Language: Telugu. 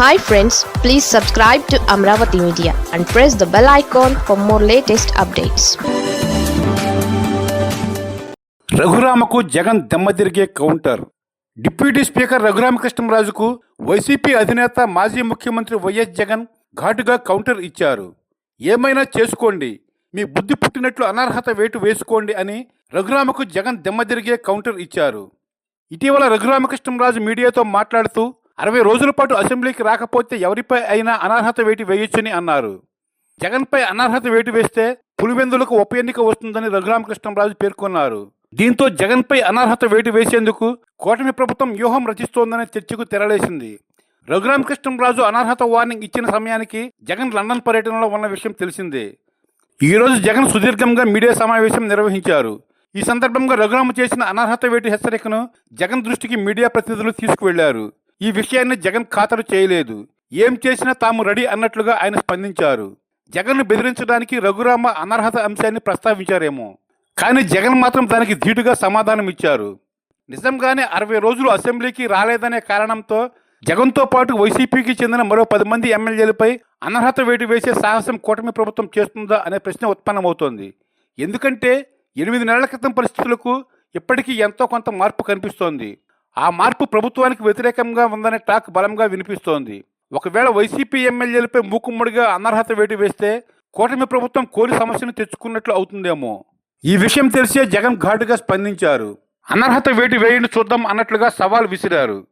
Hi friends please subscribe to Amaravati media and press the bell icon for more latest updates రఘురామకు Jagan దెమ్మతిరిగే కౌంటర్ డిప్యూటీ స్పీకర్ రఘురామకృష్ణరాజుకు వైసీపీ అధినేత మాజీ ముఖ్యమంత్రి వైఎస్ జగన్ ఘాటుగా కౌంటర్ ఇచ్చారు. ఏమైనా చేసుకోండి మీ బుద్ధి పుట్టినట్లు అనర్హత వేటు వేసుకోండి అని రఘురామకు జగన్ దెమ్మతిరిగే కౌంటర్ ఇచ్చారు. ఇటీవల రఘురామకృష్ణరాజు మీడియాతో మాట్లాడుతూ అరవై రోజుల పాటు అసెంబ్లీకి రాకపోతే ఎవరిపై అయినా అనర్హత వేటు వేయొచ్చని అన్నారు. జగన్పై అనర్హత వేటు వేస్తే పులివెందులకు ఉప ఎన్నిక వస్తుందని రఘురామకృష్ణరాజు పేర్కొన్నారు. దీంతో జగన్పై అనర్హత వేటు వేసేందుకు కూటమి ప్రభుత్వం వ్యూహం రచిస్తోందనే చర్చకు తెరలేసింది. రఘురామకృష్ణరాజు అనర్హత వార్నింగ్ ఇచ్చిన సమయానికి జగన్ లండన్ పర్యటనలో ఉన్న విషయం తెలిసిందే. ఈరోజు జగన్ సుదీర్ఘంగా మీడియా సమావేశం నిర్వహించారు. ఈ సందర్భంగా రఘురామ చేసిన అనర్హత వేటు హెచ్చరికను జగన్ దృష్టికి మీడియా ప్రతినిధులు తీసుకువెళ్ళారు. ఈ విషయాన్ని జగన్ ఖాతరు చేయలేదు. ఏం చేసినా తాము రెడీ అన్నట్లుగా ఆయన స్పందించారు. జగన్ను బెదిరించడానికి రఘురామ అనర్హత అంశాన్ని ప్రస్తావించారేమో. కానీ జగన్ మాత్రం దానికి ధీటుగా సమాధానం ఇచ్చారు. నిజంగానే అరవై రోజులు అసెంబ్లీకి రాలేదనే కారణంతో జగన్తో పాటు వైసీపీకి చెందిన మరో పది మంది ఎమ్మెల్యేలపై అనర్హత వేటు వేసే సాహసం కూటమి ప్రభుత్వం చేస్తుందా అనే ప్రశ్న ఉత్పన్నమవుతోంది. ఎందుకంటే ఎనిమిది నెలల క్రితం పరిస్థితులకు ఇప్పటికీ ఎంతో కొంత మార్పు కనిపిస్తోంది. ఆ మార్పు ప్రభుత్వానికి వ్యతిరేకంగా ఉందనే టాక్ బలంగా వినిపిస్తోంది. ఒకవేళ వైసీపీ ఎమ్మెల్యేలపై మూకుమ్మడిగా అనర్హత వేటు వేస్తే కూటమి ప్రభుత్వం కోరి సమస్యను తెచ్చుకున్నట్లు అవుతుందేమో. ఈ విషయం తెలిసే జగన్ ఘాటుగా స్పందించారు. అనర్హత వేటు వేయండి చూద్దాం అన్నట్లుగా సవాల్ విసిరారు.